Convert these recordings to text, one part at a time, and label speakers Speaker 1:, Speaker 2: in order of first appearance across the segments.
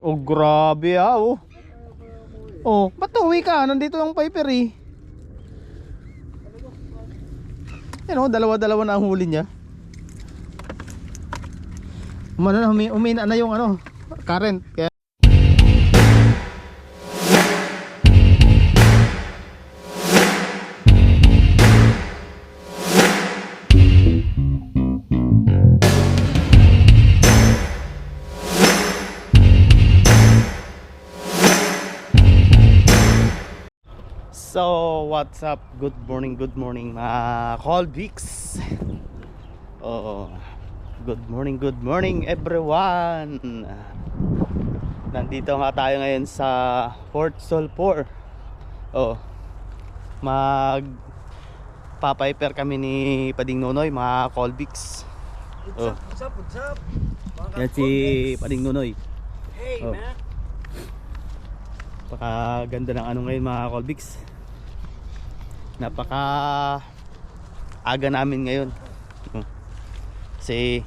Speaker 1: Oh, grabe ah, oh. Oh, ba't uwi ka? Nandito yung Piper eh. Yan oh, dalawa-dalawa na ang huli niya. Umano na, umina na yung ano, current. Kaya what's up? Good morning, good morning mga Colbix. Oh, good morning, good morning everyone. Nandito nga tayo ngayon sa Fort Solpor. Oh, mag papiper kami ni Pading Nonoy mga Colbix. Oh,
Speaker 2: What's up? What's up? Mga
Speaker 1: yan si Pading Nonoy.
Speaker 2: Hey,
Speaker 1: Oh.
Speaker 2: man.
Speaker 1: Napaka ganda ng ano ngayon mga Colbix. Napaka aga namin ngayon. Oh. Kasi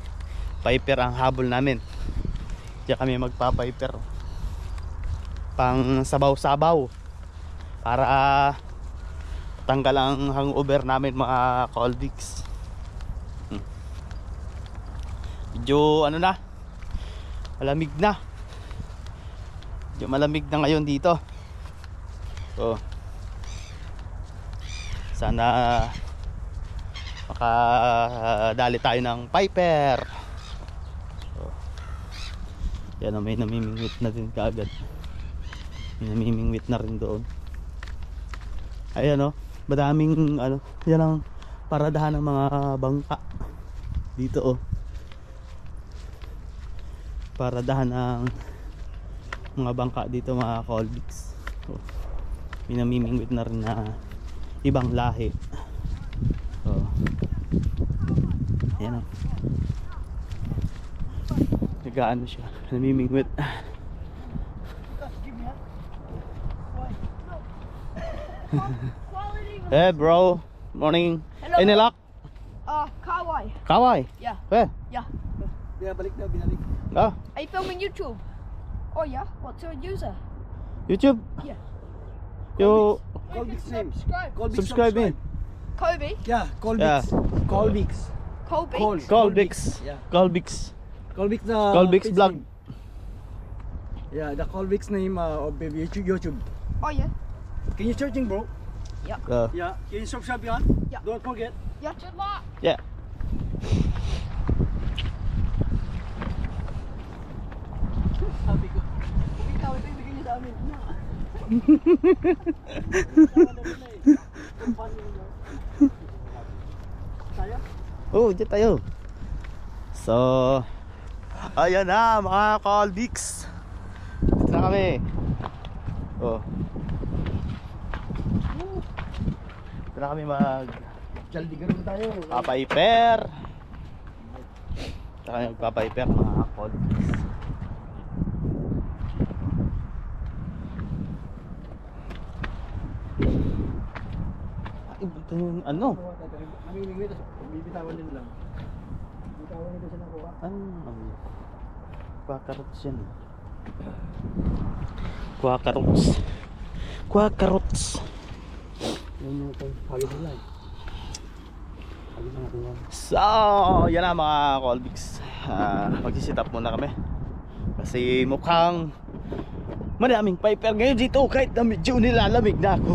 Speaker 1: Piper ang habol namin. Diyan kami magpa-Piper. Pang sabaw-sabaw. Para tanggal ang hangover namin mga. Hmm. Medyo ano na. Malamig na. Medyo malamig na ngayon dito. So, sana makadali tayo ng Piper. So, yan may namimingwit na din kaagad. May namimingwit na rin doon. Ayan o, madaming ano, yan ang paradahan ng mga bangka. Dito o. Paradahan ng mga bangka dito mga Colbix oh, may namimingwit na rin na ibang lahi oh. ayan o nagaano siya namimingwit hey bro morning
Speaker 3: Hello,
Speaker 1: any luck
Speaker 3: Uh, Kawai.
Speaker 1: kawai
Speaker 3: Yeah,
Speaker 1: where
Speaker 3: yeah.
Speaker 2: Binabalik na, binalik.
Speaker 1: ah
Speaker 3: Are you filming YouTube? Oh yeah. What's your user?
Speaker 1: youtube
Speaker 3: Yeah.
Speaker 1: You
Speaker 2: Colbix name.
Speaker 3: Subscribe.
Speaker 2: Colbix
Speaker 1: subscribe me
Speaker 3: Kobe.
Speaker 2: Yeah, Colbix.
Speaker 1: Yeah.
Speaker 2: Colbix.
Speaker 3: Colby.
Speaker 2: Col.
Speaker 1: Colbix
Speaker 2: Yeah.
Speaker 1: Colbix
Speaker 2: Colbix na
Speaker 1: Colbix
Speaker 2: page
Speaker 1: vlog.
Speaker 2: name. Yeah, the Colbix name uh, of baby YouTube. YouTube.
Speaker 3: Oh yeah.
Speaker 2: Can you searching, bro?
Speaker 1: uh,
Speaker 2: Yeah. Can you subscribe yan?
Speaker 3: Yeah.
Speaker 2: Don't forget.
Speaker 3: Yeah. Good luck.
Speaker 1: yeah
Speaker 2: Sabi ko. Kung ikaw, ito yung bigay niyo sa amin.
Speaker 1: Oh, dyan tayo. So, ayan na mga Colbix. Dito na kami. Oh. Dito na kami mag
Speaker 2: Jaldigan na tayo.
Speaker 1: papiper. Dito kami magpapiper mga Colbix. Ito yung ano?
Speaker 2: Namimingwit, bibitawan din lang. Bibitawan nito siya ng kuha.
Speaker 1: Ano? Quacarots yan. Quacarots. Quacarots.
Speaker 2: Yan yung pagpagod nila eh. Natin.
Speaker 1: So, yan na mga Colbix. Uh, Mag-sit up muna kami. Kasi mukhang maraming piper ngayon dito kahit na medyo nilalamig na ako.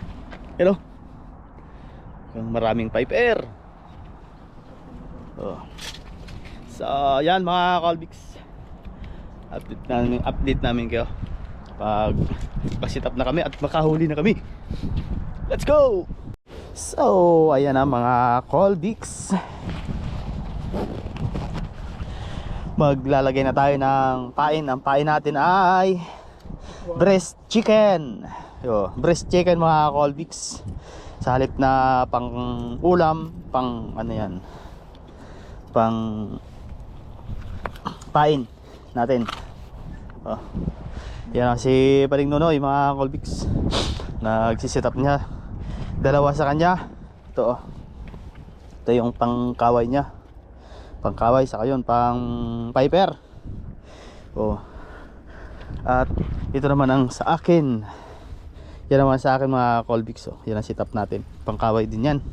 Speaker 1: Hello? Mukhang maraming piper. Oh. So, yan mga Colbix. Update namin, update namin kayo. Pag pasit up na kami at makahuli na kami. Let's go! So, ayan na mga Colbix. Maglalagay na tayo ng pain. Ang pain natin ay breast chicken. Yo, breast chicken mga Colbix. Sa halip na pang ulam, pang ano yan. Pang pain natin. Oh. Yan ang si Paring Nonoy mga Colbix. Nagsisit up niya dalawa sa kanya ito oh ito yung pangkaway niya pangkaway sa yun pang piper Oh. At ito naman ang sa akin. Yan naman sa akin mga Colbix. Oh. Yan ang setup natin. Pangkaway din yan.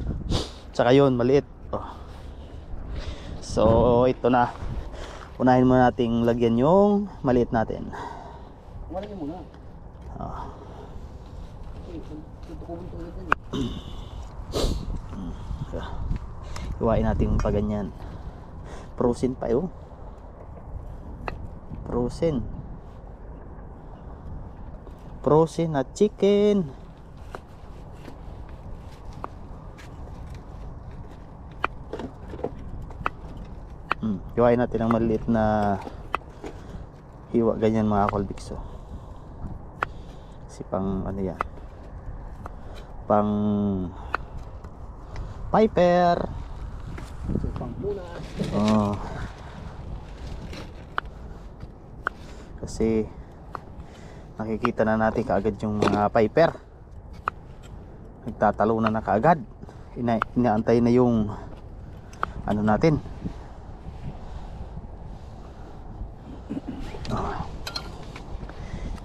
Speaker 1: Tsaka yun, maliit. Oh. So, ito na. Unahin muna nating lagyan yung maliit natin.
Speaker 2: Niyo muna.
Speaker 1: Oh. Iwain natin pa ganyan. Frozen pa yun. Frozen. Frozen na chicken. Hmm, iwain natin ang maliit na hiwa ganyan mga kolbikso. Kasi pang ano yan. Pang Piper.
Speaker 2: Pang.
Speaker 1: Oh. Kasi nakikita na natin kaagad yung mga piper. Nagtatalo na na kaagad. Ina inaantay na yung ano natin. Oh.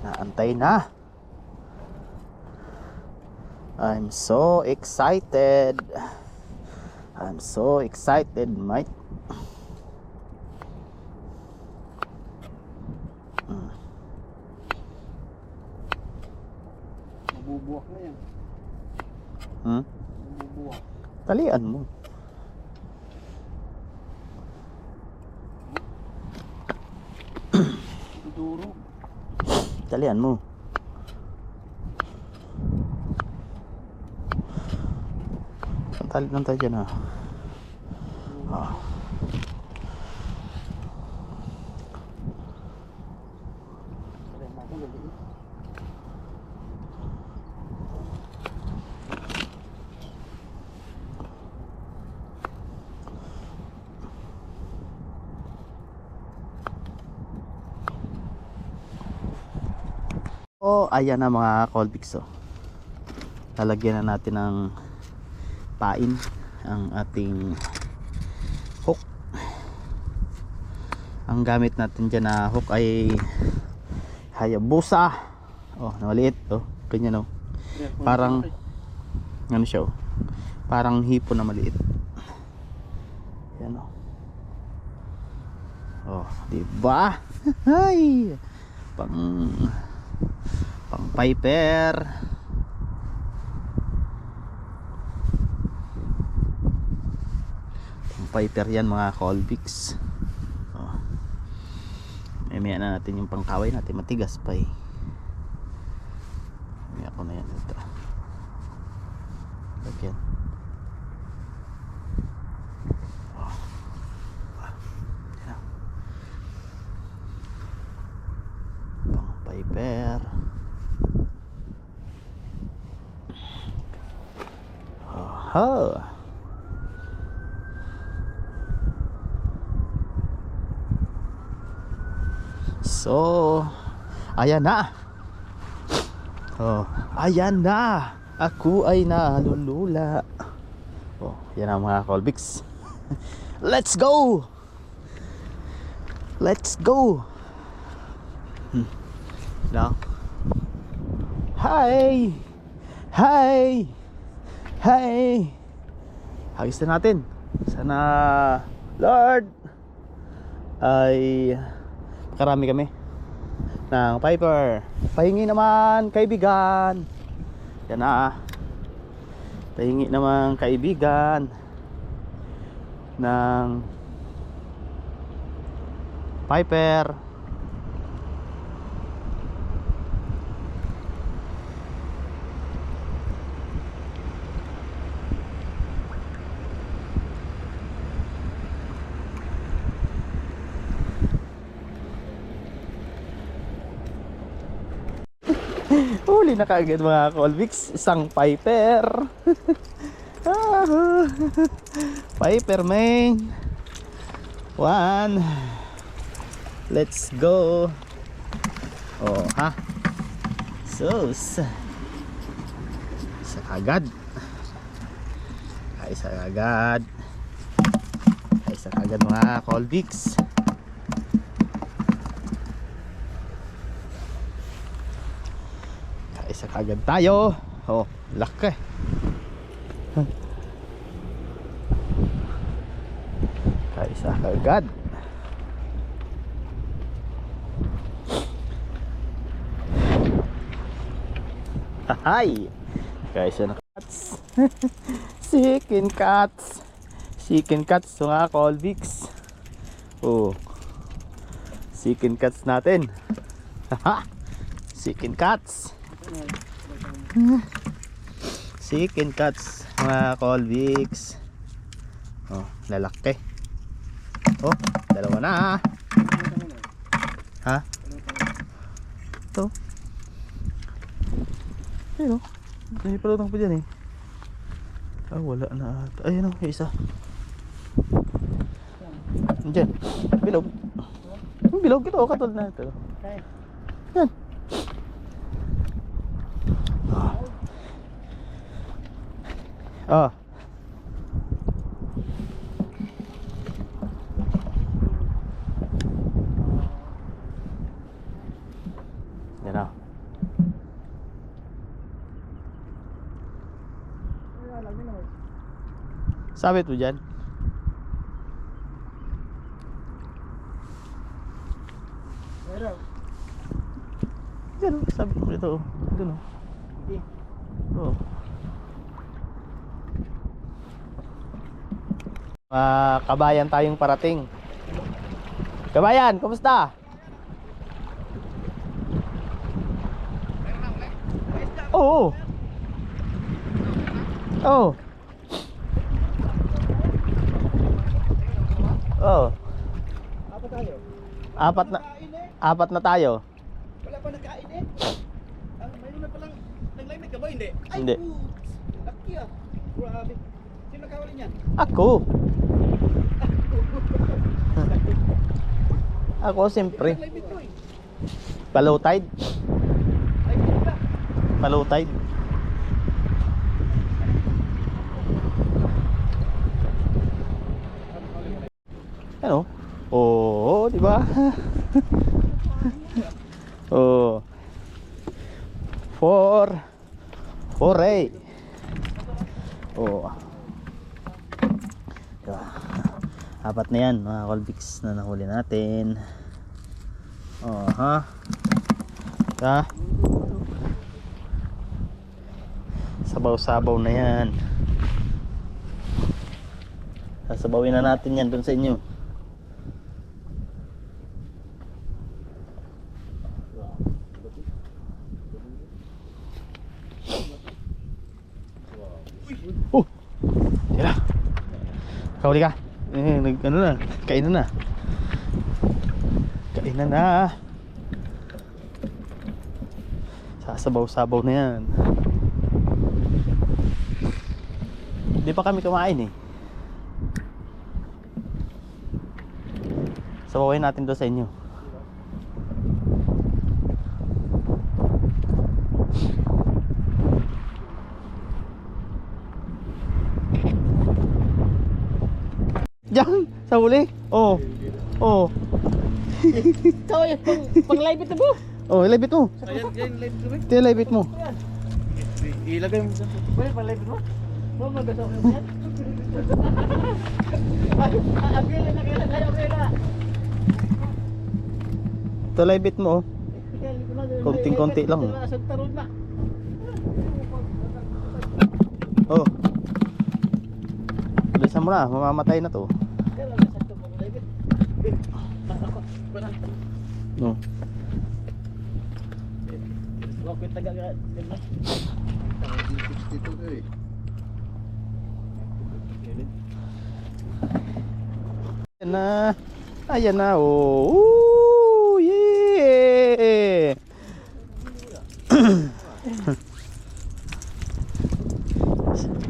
Speaker 1: Naantay na. I'm so excited. I'm so excited, mate.
Speaker 2: Mabubuwak na yan.
Speaker 1: Hmm?
Speaker 2: Mabubuwak.
Speaker 1: Talian mo.
Speaker 2: Duduro.
Speaker 1: Talian mo. Ang tali lang tayo dyan ah. Ah.
Speaker 2: Kaya natin laliit.
Speaker 1: Oh, ayan na mga Colbix oh. Lalagyan na natin ng pain ang ating hook. Ang gamit natin dyan na hook ay Hayabusa. Oh, maliit oh. Ganyan oh. Parang- Ano siya oh. Parang hipo na maliit. Yan oh. Oh, di ba? Hay. Pang pang piper. Piper yan mga Colbix. Oh. Mamaya na natin yung pangkaway natin. Matigas pa eh. Mamaya ko na yan ito. Lagyan. Oh. Ah. Pang. Aha. So, ayan na. Oh, ayan na. Ako ay nalulula. Oh, yan ang mga Colbix. Let's go! Let's go! Hmm. Lang. Hi! Hi! Hi! Hagis na natin. Sana, Lord, ay karami kami ng Piper. Pahingi naman, kaibigan. Yan na. Pahingi naman, kaibigan ng Piper. Huli na kaagad mga Colvix. Isang Piper. Ah, Piper man. One. Let's go. Oh, ha? Sus. Isa kagad. Ay, isa kagad. Ay, isa kagad mga Colvix. Kaisa kagad tayo. Oh, laki. Kaisa kagad. Hay! Kaisa na cats. Chicken cats. Chicken cats mga Colvix. Oh. Chicken cats natin. Haha. Chicken cats. Chicken cats mga Colvix. Oh, lalaki. Oh, dalawa na. Ha? Ito. Ayun oh. May palutang pa dyan eh. Ah, wala na ata. Ayun oh, yung isa. Diyan. Bilog. Yung bilog ito, katulad na ito. Yan. Ah. Yan na. Sabit mo dyan? Yan, oh, sabit mo dito. oh. Doon oh. Oo. Ah, kabayan tayong parating. Kabayan, kumusta? Oo. Oo. Oo.
Speaker 2: Apa tayo?
Speaker 1: Apat na apat na tayo.
Speaker 2: Wala pa nagkain eh. Mayroon na palang naglimit ka ba? Hindi. Ay,
Speaker 1: Hindi.
Speaker 2: Laki ah. Grabe. Sino nakawali niyan?
Speaker 1: Ako. Ako siyempre. Palow tide. Palow tide. Ano? Oo, di ba? oh. Four. Foray. Oh. Diba? Apat na yan, mga Colbix na nahuli natin. Oh, ha? Ha? Sabaw-sabaw na yan. Sasabawin na natin yan dun sa inyo. Oh! Tira! Kahuli ka! Ano na, kainan na. Kainan na. Sasabaw-sabaw na yan. Hindi pa kami kumain eh. Sabawin natin doon sa inyo. Diyan, sa huli. Oo. Oh. Oo.
Speaker 2: Ikaw yung pang, pang live ito mo.
Speaker 1: Oh, ilabit mo.
Speaker 2: Ayan, yan, live ito mo.
Speaker 1: Ito yung ilabit mo.
Speaker 2: Ilagay mo sa... Pwede pang live ito mo? Mo, magasaw mo yan? Ay, na kailan tayo.
Speaker 1: Ito ilabit mo. oh. Konting-konti lang.
Speaker 2: Na.
Speaker 1: Oh. Bilisan mo na, mamamatay na to.
Speaker 2: Kailan na sa tumong live it? Eh, ako, parang...
Speaker 1: No.
Speaker 2: Wag ko taga ka.
Speaker 1: Ayan na. Ayan na. Oh. Ooh, yeah.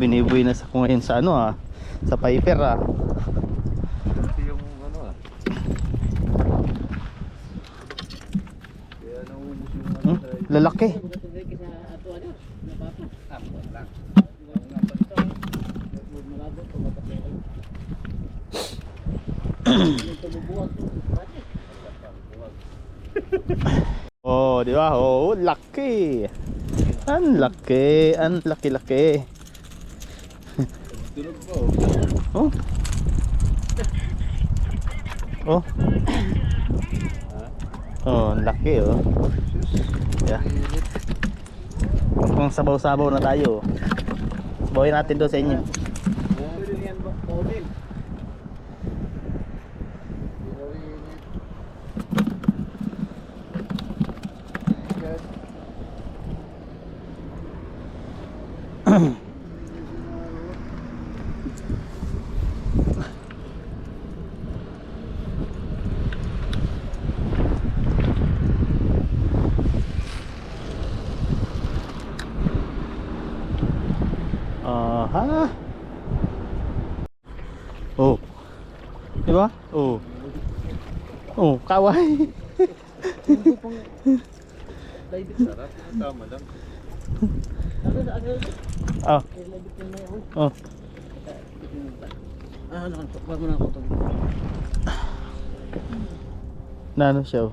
Speaker 1: Binibuy na sa ko ngayon sa ano ah. Sa Piper ah.
Speaker 4: Kasi yung ano ah. Kaya naubos yung ano
Speaker 1: Hmm?
Speaker 4: sa-
Speaker 1: Lalaki. Oh, di ba? Oh, laki. Ang laki, ang laki-laki.
Speaker 4: Oh.
Speaker 1: Oh. Oh. Oh, laki oh. Yeah. Kung sabaw-sabaw na tayo. Sabawin natin doon sa inyo.
Speaker 2: Pwede yan ba? Paulin.
Speaker 1: Aha. Oh. Di ba? Oh. Oh, kaway.
Speaker 4: Sarap. Tama lang.
Speaker 1: Oh. Oh.
Speaker 2: Ah, ano, wag mo na ako to.
Speaker 1: Na ano siya?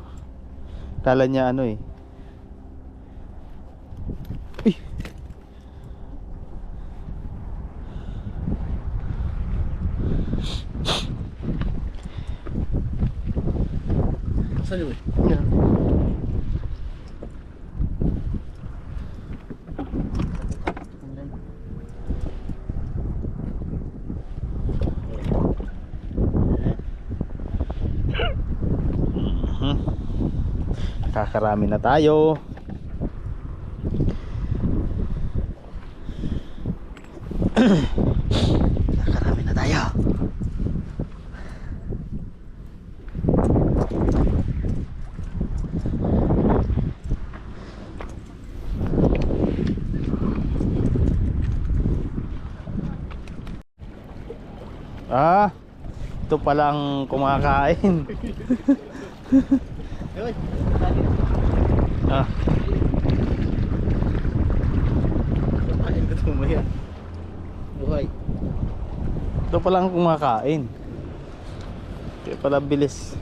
Speaker 1: Kala niya ano eh. Uy.
Speaker 2: Saan yun?
Speaker 1: Yeah. Mhm. Kakarami na tayo. Kakarami na tayo. Ah, ito palang kumakain. ah.
Speaker 2: Kain ka tumaya. Buhay.
Speaker 1: Ito palang kumakain. Kaya pala bilis.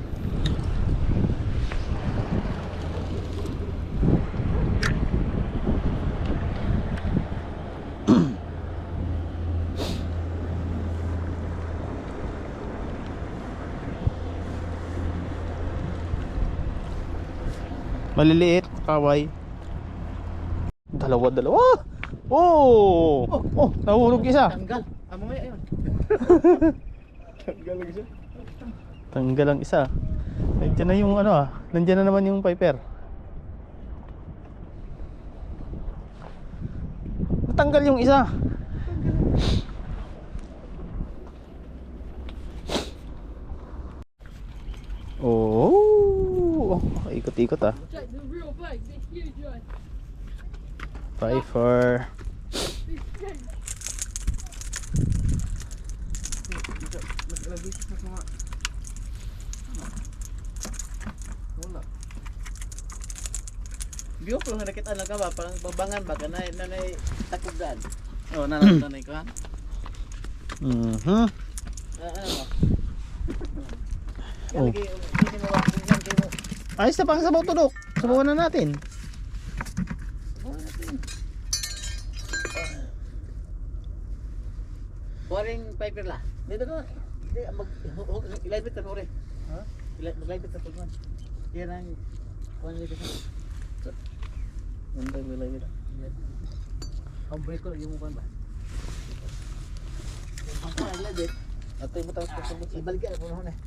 Speaker 1: Maliliit, kaway. Dalawa, dalawa. Oh! Oh, nahulog isa.
Speaker 2: Tanggal. Yun.
Speaker 4: Galing siya.
Speaker 1: Tanggal ang isa. Nandiyan na yung ano ah. Nandiyan na naman yung Piper. Natanggal yung isa. Oh, ikot-ikot ah.
Speaker 3: Check
Speaker 1: Piper.
Speaker 2: Naglagay sa mga... Wala. Biyo ko nga nakita lang ka ba? Parang babangan ba? Kanay, nanay takugdan. Oo, oh, nanay, nanay ko ha?
Speaker 1: Mhm.
Speaker 2: Ah, ano mo?
Speaker 1: Oh. Ayos na pang sabaw tudok. Sabawan na natin.
Speaker 2: Boring piper la. Dito na. Di, Mag, hu- hu- ilibit ka nore. Ha? Ilibit ka pagman. Yan ang kuhan dito sa. Ganda yung ilibit. Ang break ko yung kuhan ba? Ang kuhan ilibit. At yung matawag ko sa buti. Ibalik ka na eh.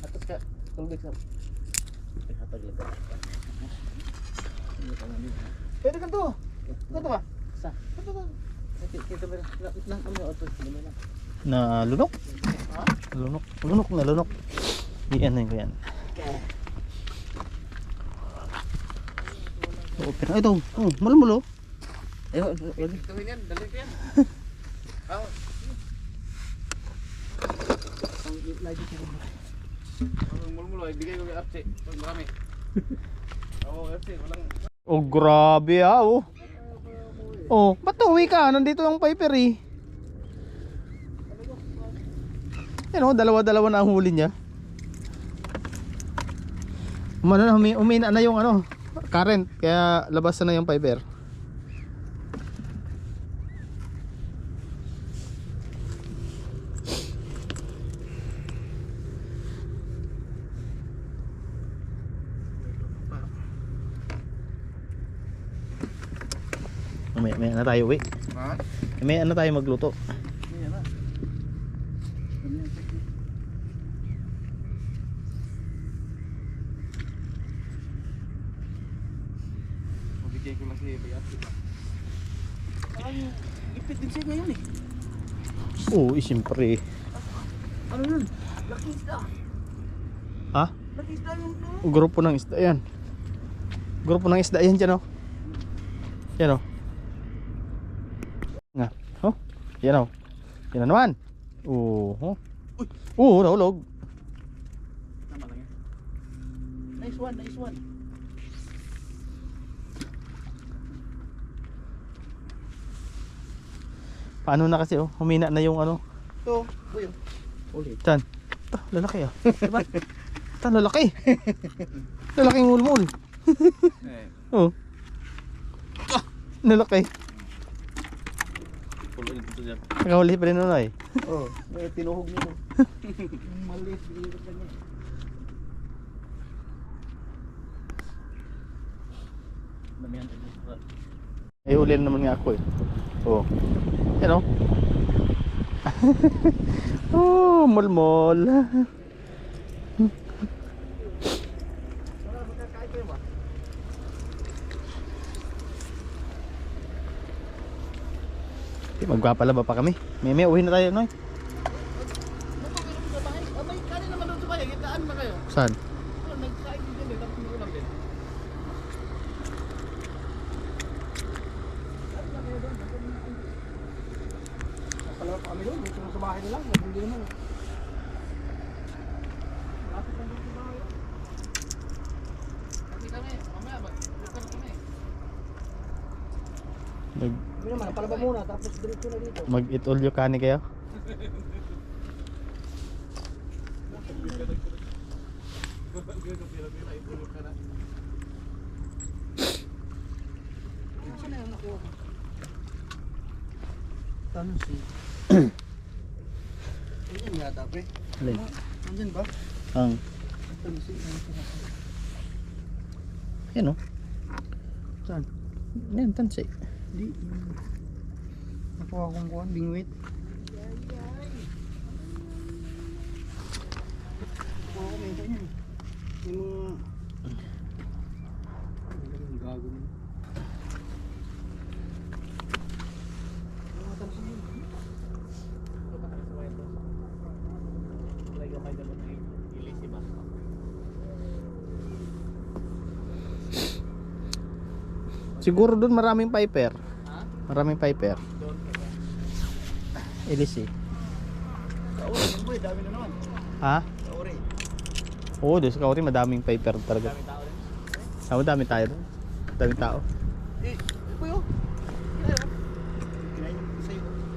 Speaker 2: Atas ka. Tulbik sa. Ay, hatag lang ka. Pwede ka to. Ganto ba? Sa. Ganto ba?
Speaker 1: Na lunok. Lunok. Lunok na lunok. Iyan ko yan. Open. Ay, ito. Oh, malumulo.
Speaker 2: Ayo, lagi. Tuhin yan, dali ko yan. Aw. Ang lagi ko.
Speaker 4: Ang mulmulo, ibigay ko kay marami. Walang...
Speaker 1: Oh, grabe ah, oh. Oh, ba't uwi ka? Nandito yung Piper eh. Yan oh, dalawa-dalawa na ang huli niya. Umano na, umina na yung ano, current. Kaya labas na yung fiber. May, may na tayo, uwi.
Speaker 4: Ha?
Speaker 1: May ano tayo magluto.
Speaker 2: Yan na.
Speaker 4: Mabigay ko lang si Bay Ate.
Speaker 2: Parang ipit din siya ngayon eh.
Speaker 1: Oo, oh, siyempre.
Speaker 2: Ano yun? Laki isda.
Speaker 1: Ha?
Speaker 2: Laki isda yung no?
Speaker 1: Grupo ng isda yan. Grupo ng isda yan dyan oh. Yan oh. Nga. Oh. Yan oh. Yan na naman. Oo. Oh.
Speaker 2: Uy.
Speaker 1: Oo, nahulog.
Speaker 2: Tama lang yan. Nice one, nice one.
Speaker 1: Paano na kasi oh. Humina na yung ano.
Speaker 2: Ito, boy. Ulit.
Speaker 1: Saan? Ah, lalaki ah. Diba? Ito, lalaki. Lalaking ulmul.
Speaker 4: Eh,
Speaker 1: Oh. Lalaki.
Speaker 4: Pulo ulit ito dyan.
Speaker 1: Nakahuli pa rin ano eh.
Speaker 2: Oh, may tinuhog niyo. Maliit, biliit lang yan. Damihan tayo.
Speaker 1: Ay, uli na naman nga ako eh. Oo. Yan o. oh, mulmol.
Speaker 2: Wala, magkakain kayo ba?
Speaker 1: Magpapalaba pa kami. May may uwi na tayo, Noy. Saan?
Speaker 2: Kami doon. Dito sa bahay nila. Hindi naman. Lapit lang doon sa bahay. Kasi kami, mamaya? Dito na kami.
Speaker 1: Mag,
Speaker 2: Kami naman, napalaba muna. Tapos diretso na dito.
Speaker 1: mag eat all you can kayo?
Speaker 2: Tanong si... Ayan yata, pre.
Speaker 1: Alin?
Speaker 2: Nandyan ba?
Speaker 1: Ang,
Speaker 2: Tanong si...
Speaker 1: yan o.
Speaker 2: Saan?
Speaker 1: Yan, tansi.
Speaker 2: Di. Nakuha kong kuhan, bingwit. Nakuha ko may ganyan. May mga... Ang gago na. Mga tanong yun.
Speaker 1: Siguro doon maraming piper.
Speaker 2: Ha?
Speaker 1: Maraming piper.
Speaker 2: Doon.
Speaker 1: Elise.
Speaker 2: Kauri, yun boy, dami na naman.
Speaker 1: Ha?
Speaker 2: Kauri.
Speaker 1: Oo, doon sa Kauri madaming piper talaga.
Speaker 2: Dami tao rin.
Speaker 1: Ako dami tayo doon. Daming tao.
Speaker 2: Eh, boy oh.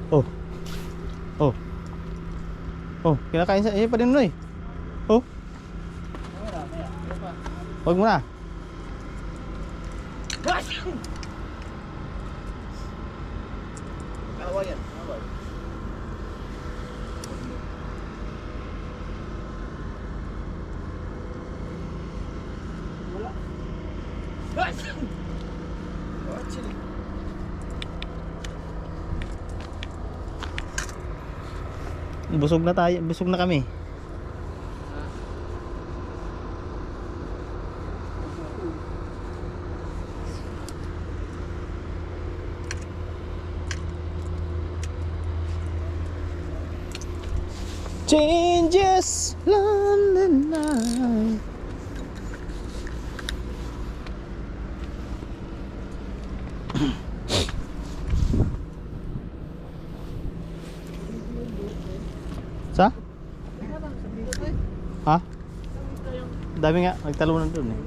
Speaker 2: Oh.
Speaker 1: Oh. Oh. Oh, kinakain sa eh pa rin Noy. Oh,
Speaker 2: Wala, kaya. Ano pa?
Speaker 1: wag mo na.
Speaker 2: Kawa yan. Kawa. Wala. Oh, chili.
Speaker 1: Busog na tayo, busog na kami. Changes lonely night. Sa? Ha? Dami nga, nagtalunan dun eh.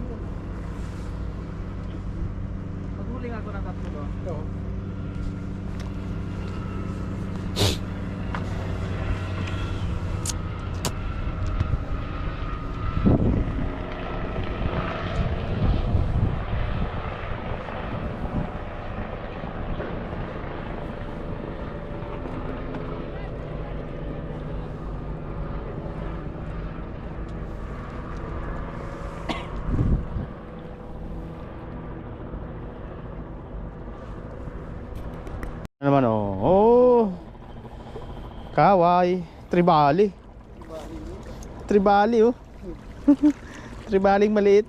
Speaker 2: Maghuling ako ng tatlo doon. Ito.
Speaker 1: Kaway. Tribali. Tribali oh. Tribaling maliit.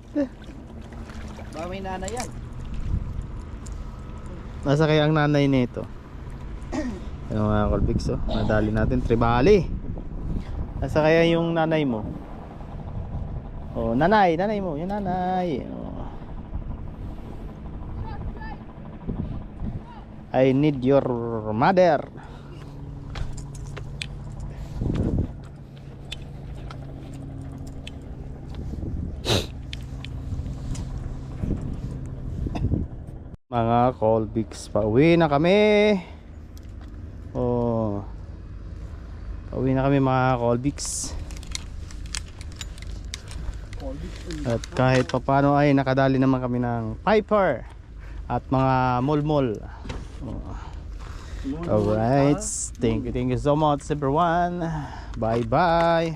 Speaker 2: Baka may nanay yan.
Speaker 1: Nasa kaya ang nanay nito? Ano mga Colbix oh. Nadali natin. Tribali. Nasa kaya yung nanay mo? Oh, nanay, nanay mo. Yung nanay. Oh. I need your mother. Mga Colbix, pauwi na kami. Oh. Pauwi na kami mga Colbix. At kahit papano ay nakadali naman kami ng Piper at mga mulmul. Oh. Alright. Thank you, thank you so much everyone. Bye bye.